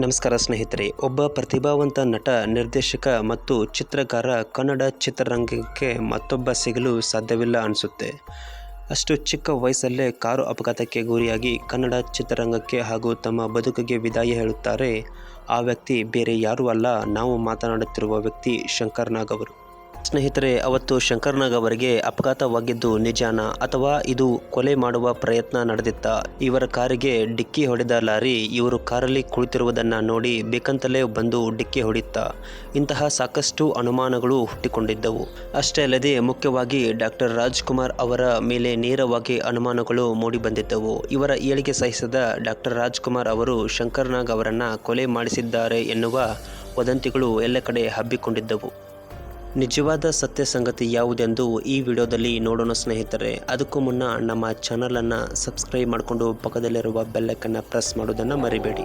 ನಮಸ್ಕಾರ ಸ್ನೇಹಿತರೆ, ಒಬ್ಬ ಪ್ರತಿಭಾವಂತ ನಟ, ನಿರ್ದೇಶಕ ಮತ್ತು ಚಿತ್ರಕಾರ ಕನ್ನಡ ಚಿತ್ರರಂಗಕ್ಕೆ ಮತ್ತೊಬ್ಬ ಸಿಗಲು ಸಾಧ್ಯವಿಲ್ಲ ಅನಿಸುತ್ತೆ. ಅಷ್ಟು ಚಿಕ್ಕ ವಯಸ್ಸಲ್ಲೇ ಕಾರು ಅಪಘಾತಕ್ಕೆ ಗುರಿಯಾಗಿ ಕನ್ನಡ ಚಿತ್ರರಂಗಕ್ಕೆ ಹಾಗೂ ತಮ್ಮ ಬದುಕಿಗೆ ವಿದಾಯ ಹೇಳುತ್ತಾರೆ. ಆ ವ್ಯಕ್ತಿ ಬೇರೆ ಯಾರೂ ಅಲ್ಲ, ನಾವು ಮಾತನಾಡುತ್ತಿರುವ ವ್ಯಕ್ತಿ ಶಂಕರ್ ನಾಗ್ ಅವರು. ಸ್ನೇಹಿತರೆ, ಅವತ್ತು ಶಂಕರ್ನಾಗ್ ಅವರಿಗೆ ಅಪಘಾತವಾಗಿದ್ದು ನಿಜಾನ ಅಥವಾ ಇದು ಕೊಲೆ ಮಾಡುವ ಪ್ರಯತ್ನ ನಡೆದಿತ್ತ. ಇವರ ಕಾರಿಗೆ ಡಿಕ್ಕಿ ಹೊಡೆದ ಲಾರಿ ಇವರು ಕಾರಲ್ಲಿ ಕುಳಿತಿರುವುದನ್ನು ನೋಡಿ ಬೇಕಂತಲೇ ಬಂದು ಡಿಕ್ಕಿ ಹೊಡಿತ್ತ ಇಂತಹ ಸಾಕಷ್ಟು ಅನುಮಾನಗಳು ಹುಟ್ಟಿಕೊಂಡಿದ್ದವು. ಅಷ್ಟೇ ಅಲ್ಲದೆ ಮುಖ್ಯವಾಗಿ ಡಾಕ್ಟರ್ ರಾಜ್ಕುಮಾರ್ ಅವರ ಮೇಲೆ ನೇರವಾಗಿ ಅನುಮಾನಗಳು ಮೂಡಿಬಂದಿದ್ದವು. ಇವರ ಏಳಿಗೆ ಸಹಿಸದ ಡಾಕ್ಟರ್ ರಾಜ್ಕುಮಾರ್ ಅವರು ಶಂಕರ್ನಾಗ್ ಅವರನ್ನು ಕೊಲೆ ಮಾಡಿಸಿದ್ದಾರೆ ಎನ್ನುವ ವದಂತಿಗಳು ಎಲ್ಲ ಕಡೆ ಹಬ್ಬಿಕೊಂಡಿದ್ದವು. ನಿಜವಾದ ಸತ್ಯ ಸಂಗತಿ ಯಾವುದೆಂದು ಈ ವಿಡಿಯೋದಲ್ಲಿ ನೋಡೋಣ ಸ್ನೇಹಿತರೆ. ಅದಕ್ಕೂ ಮುನ್ನ ನಮ್ಮ ಚಾನಲನ್ನು ಸಬ್ಸ್ಕ್ರೈಬ್ ಮಾಡಿಕೊಂಡು ಪಕ್ಕದಲ್ಲಿರುವ ಬೆಲ್ಲಕ್ಕನ್ನು ಪ್ರೆಸ್ ಮಾಡೋದನ್ನು ಮರಿಬೇಡಿ.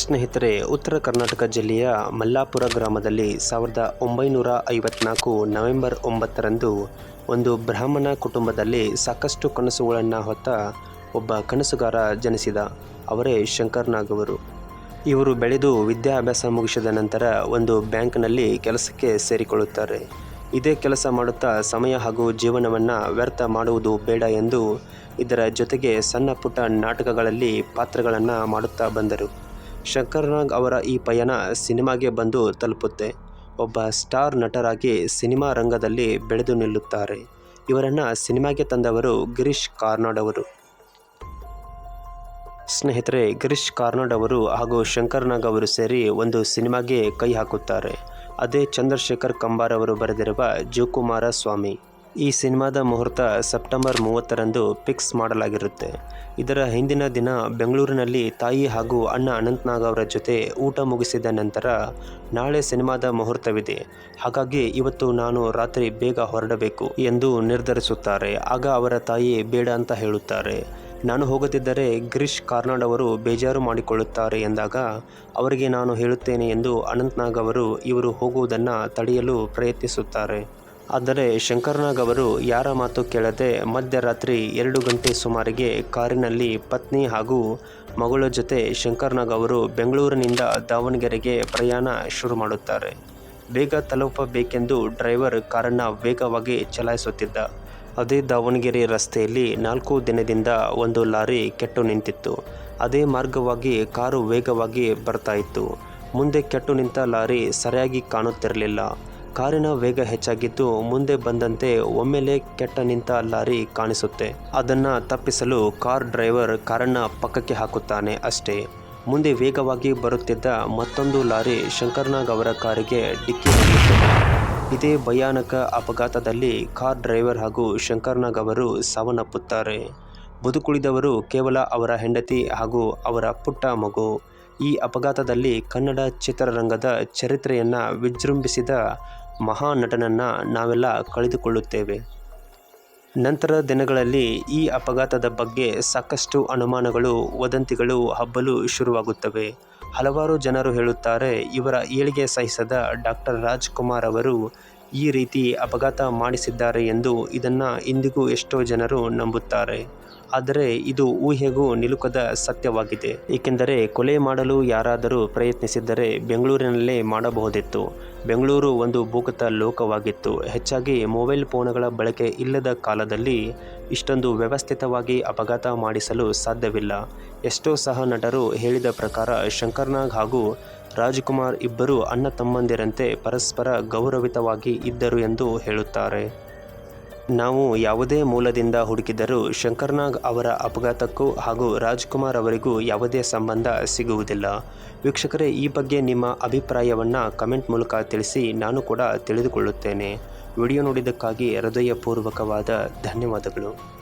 ಸ್ನೇಹಿತರೆ, ಉತ್ತರ ಕರ್ನಾಟಕ ಜಿಲ್ಲೆಯ ಮಲ್ಲಾಪುರ ಗ್ರಾಮದಲ್ಲಿ ಸಾವಿರದ ಒಂಬೈನೂರ ಐವತ್ನಾಲ್ಕು ನವೆಂಬರ್ ಒಂಬತ್ತರಂದು ಒಂದು ಬ್ರಾಹ್ಮಣ ಕುಟುಂಬದಲ್ಲಿ ಸಾಕಷ್ಟು ಕನಸುಗಳನ್ನು ಹೊತ್ತ ಒಬ್ಬ ಕನಸುಗಾರ ಜನಿಸಿದ ಅವರೇ ಶಂಕರ್ ಅವರು. ಇವರು ಬೆಳೆದು ವಿದ್ಯಾಭ್ಯಾಸ ಮುಗಿಸಿದ ನಂತರ ಒಂದು ಬ್ಯಾಂಕ್ನಲ್ಲಿ ಕೆಲಸಕ್ಕೆ ಸೇರಿಕೊಳ್ಳುತ್ತಾರೆ. ಇದೇ ಕೆಲಸ ಮಾಡುತ್ತಾ ಸಮಯ ಹಾಗೂ ಜೀವನವನ್ನು ವ್ಯರ್ಥ ಮಾಡುವುದು ಬೇಡ ಎಂದು ಇದರ ಜೊತೆಗೆ ಸಣ್ಣ ಪುಟ್ಟ ನಾಟಕಗಳಲ್ಲಿ ಪಾತ್ರಗಳನ್ನು ಮಾಡುತ್ತಾ ಬಂದರು. ಶಂಕರ್ನಾಗ್ ಅವರ ಈ ಪಯಣ ಸಿನಿಮಾಗೆ ಬಂದು ತಲುಪುತ್ತೆ. ಒಬ್ಬ ಸ್ಟಾರ್ ನಟರಾಗಿ ಸಿನಿಮಾ ರಂಗದಲ್ಲಿ ಬೆಳೆದು ನಿಲ್ಲುತ್ತಾರೆ. ಇವರನ್ನು ಸಿನಿಮಾಗೆ ತಂದವರು ಗಿರೀಶ್ ಕಾರ್ನಾಡ್ ಅವರು. ಸ್ನೇಹಿತರೆ, ಗಿರೀಶ್ ಕಾರ್ನಾಡ್ ಅವರು ಹಾಗೂ ಶಂಕರ್ ನಾಗ್ ಅವರು ಸೇರಿ ಒಂದು ಸಿನಿಮಾಗೆ ಕೈ ಹಾಕುತ್ತಾರೆ. ಅದೇ ಚಂದ್ರಶೇಖರ್ ಕಂಬಾರ್ ಅವರು ಬರೆದಿರುವ ಜೋಕುಮಾರ ಸ್ವಾಮಿ. ಈ ಸಿನಿಮಾದ ಮುಹೂರ್ತ ಸೆಪ್ಟೆಂಬರ್ ಮೂವತ್ತರಂದು ಫಿಕ್ಸ್ ಮಾಡಲಾಗಿರುತ್ತೆ. ಇದರ ಹಿಂದಿನ ದಿನ ಬೆಂಗಳೂರಿನಲ್ಲಿ ತಾಯಿ ಹಾಗೂ ಅಣ್ಣ ಅನಂತ್ನಾಗ್ ಅವರ ಜೊತೆ ಊಟ ಮುಗಿಸಿದ ನಂತರ ನಾಳೆ ಸಿನಿಮಾದ ಮುಹೂರ್ತವಿದೆ. ಹಾಗಾಗಿ ಇವತ್ತು ನಾನು ರಾತ್ರಿ ಬೇಗ ಹೊರಡಬೇಕು ಎಂದು ನಿರ್ಧರಿಸುತ್ತಾರೆ. ಆಗ ಅವರ ತಾಯಿ ಬೇಡ ಅಂತ ಹೇಳುತ್ತಾರೆ. ನಾನು ಹೋಗುತ್ತಿದ್ದರೆ ಗಿರೀಶ್ ಕಾರ್ನಾಡ್ ಅವರು ಬೇಜಾರು ಮಾಡಿಕೊಳ್ಳುತ್ತಾರೆ ಎಂದಾಗ, ಅವರಿಗೆ ನಾನು ಹೇಳುತ್ತೇನೆ ಎಂದು ಅನಂತ್ನಾಗ್ ಅವರು ಇವರು ಹೋಗುವುದನ್ನು ತಡೆಯಲು ಪ್ರಯತ್ನಿಸುತ್ತಾರೆ. ಆದರೆ ಶಂಕರ್ನಾಗ್ ಅವರು ಯಾರ ಮಾತು ಕೇಳದೆ ಮಧ್ಯರಾತ್ರಿ ಎರಡು ಗಂಟೆ ಸುಮಾರಿಗೆ ಕಾರಿನಲ್ಲಿ ಪತ್ನಿ ಹಾಗೂ ಮಗಳ ಜೊತೆ ಶಂಕರ್ನಾಗ್ ಅವರು ಬೆಂಗಳೂರಿನಿಂದ ದಾವಣಗೆರೆಗೆ ಪ್ರಯಾಣ ಶುರು ಮಾಡುತ್ತಾರೆ. ಬೇಗ ತಲುಪಬೇಕೆಂದು ಡ್ರೈವರ್ ಕಾರನ್ನು ವೇಗವಾಗಿ ಚಲಾಯಿಸುತ್ತಿದ್ದ. ಅದೇ ದಾವಣಗೆರೆ ರಸ್ತೆಯಲ್ಲಿ ನಾಲ್ಕು ದಿನದಿಂದ ಒಂದು ಲಾರಿ ಕೆಟ್ಟು ನಿಂತಿತ್ತು. ಅದೇ ಮಾರ್ಗವಾಗಿ ಕಾರು ವೇಗವಾಗಿ ಬರ್ತಾ ಇತ್ತು. ಮುಂದೆ ಕೆಟ್ಟು ನಿಂತ ಲಾರಿ ಸರಿಯಾಗಿ ಕಾಣುತ್ತಿರಲಿಲ್ಲ. ಕಾರಿನ ವೇಗ ಹೆಚ್ಚಾಗಿದ್ದು ಮುಂದೆ ಬಂದಂತೆ ಒಮ್ಮೆಲೆ ಕೆಟ್ಟ ನಿಂತ ಲಾರಿ ಕಾಣಿಸುತ್ತೆ. ಅದನ್ನು ತಪ್ಪಿಸಲು ಕಾರ್ ಡ್ರೈವರ್ ಕಾರನ್ನ ಪಕ್ಕಕ್ಕೆ ಹಾಕುತ್ತಾನೆ ಅಷ್ಟೇ. ಮುಂದೆ ವೇಗವಾಗಿ ಬರುತ್ತಿದ್ದ ಮತ್ತೊಂದು ಲಾರಿ ಶಂಕರ್ನಾಗ್ ಅವರ ಕಾರಿಗೆ ಡಿಕ್ಕಿ ಇದೇ ಭಯಾನಕ ಅಪಘಾತದಲ್ಲಿ ಕಾರ್ ಡ್ರೈವರ್ ಹಾಗೂ ಶಂಕರ್ನಾಗ್ ಅವರು ಸಾವನ್ನಪ್ಪುತ್ತಾರೆ. ಬದುಕುಳಿದವರು ಕೇವಲ ಅವರ ಹೆಂಡತಿ ಹಾಗೂ ಅವರ ಪುಟ್ಟ ಮಗು. ಈ ಅಪಘಾತದಲ್ಲಿ ಕನ್ನಡ ಚಿತ್ರರಂಗದ ಚರಿತ್ರೆಯನ್ನು ವಿಜೃಂಭಿಸಿದ ಮಹಾನಟನನ್ನು ನಾವೆಲ್ಲ ಕಳೆದುಕೊಳ್ಳುತ್ತೇವೆ. ನಂತರ ದಿನಗಳಲ್ಲಿ ಈ ಅಪಘಾತದ ಬಗ್ಗೆ ಸಾಕಷ್ಟು ಅನುಮಾನಗಳು, ವದಂತಿಗಳು, ಹಬ್ಬಲು ಶುರುವಾಗುತ್ತವೆ. ಹಲವಾರು ಜನರು ಹೇಳುತ್ತಾರೆ ಇವರ ಏಳಿಗೆ ಸಹಿಸದ ಡಾಕ್ಟರ್ ರಾಜ್ಕುಮಾರ್ ಅವರು ಈ ರೀತಿ ಅಪಘಾತ ಮಾಡಿಸಿದ್ದಾರೆ ಎಂದು ಇದನ್ನು ಇಂದಿಗೂ ಎಷ್ಟೋ ಜನರು ನಂಬುತ್ತಾರೆ. ಆದರೆ ಇದು ಊಹೆಗೂ ನಿಲುಕದ ಸತ್ಯವಾಗಿದೆ. ಏಕೆಂದರೆ ಕೊಲೆ ಮಾಡಲು ಯಾರಾದರೂ ಪ್ರಯತ್ನಿಸಿದ್ದರೆ ಬೆಂಗಳೂರಿನಲ್ಲೇ ಮಾಡಬಹುದಿತ್ತು. ಬೆಂಗಳೂರು ಒಂದು ಭೂಗತ ಲೋಕವಾಗಿತ್ತು. ಹೆಚ್ಚಾಗಿ ಮೊಬೈಲ್ ಫೋನ್ಗಳ ಬಳಕೆ ಇಲ್ಲದ ಕಾಲದಲ್ಲಿ ಇಷ್ಟೊಂದು ವ್ಯವಸ್ಥಿತವಾಗಿ ಅಪಘಾತ ಮಾಡಿಸಲು ಸಾಧ್ಯವಿಲ್ಲ. ಎಷ್ಟೋ ಸಹ ನಟರು ಹೇಳಿದ ಪ್ರಕಾರ ಶಂಕರ್ನಾಗ್ ಹಾಗೂ ರಾಜ್ಕುಮಾರ್ ಇಬ್ಬರು ಅಣ್ಣ ತಮ್ಮಂದಿರಂತೆ ಪರಸ್ಪರ ಗೌರವಿತವಾಗಿ ಇದ್ದರು ಎಂದು ಹೇಳುತ್ತಾರೆ. ನಾವು ಯಾವುದೇ ಮೂಲದಿಂದ ಹುಡುಕಿದರೂ ಶಂಕರ್ನಾಗ್ ಅವರ ಅಪಘಾತಕ್ಕೂ ಹಾಗೂ ರಾಜ್ಕುಮಾರ್ ಅವರಿಗೂ ಯಾವುದೇ ಸಂಬಂಧ ಸಿಗುವುದಿಲ್ಲ. ವೀಕ್ಷಕರೇ, ಈ ಬಗ್ಗೆ ನಿಮ್ಮ ಅಭಿಪ್ರಾಯವನ್ನು ಕಮೆಂಟ್ ಮೂಲಕ ತಿಳಿಸಿ ನಾನು ಕೂಡ ತಿಳಿದುಕೊಳ್ಳುತ್ತೇನೆ. ವಿಡಿಯೋ ನೋಡಿದ್ದಕ್ಕಾಗಿ ಹೃದಯಪೂರ್ವಕವಾದ ಧನ್ಯವಾದಗಳು.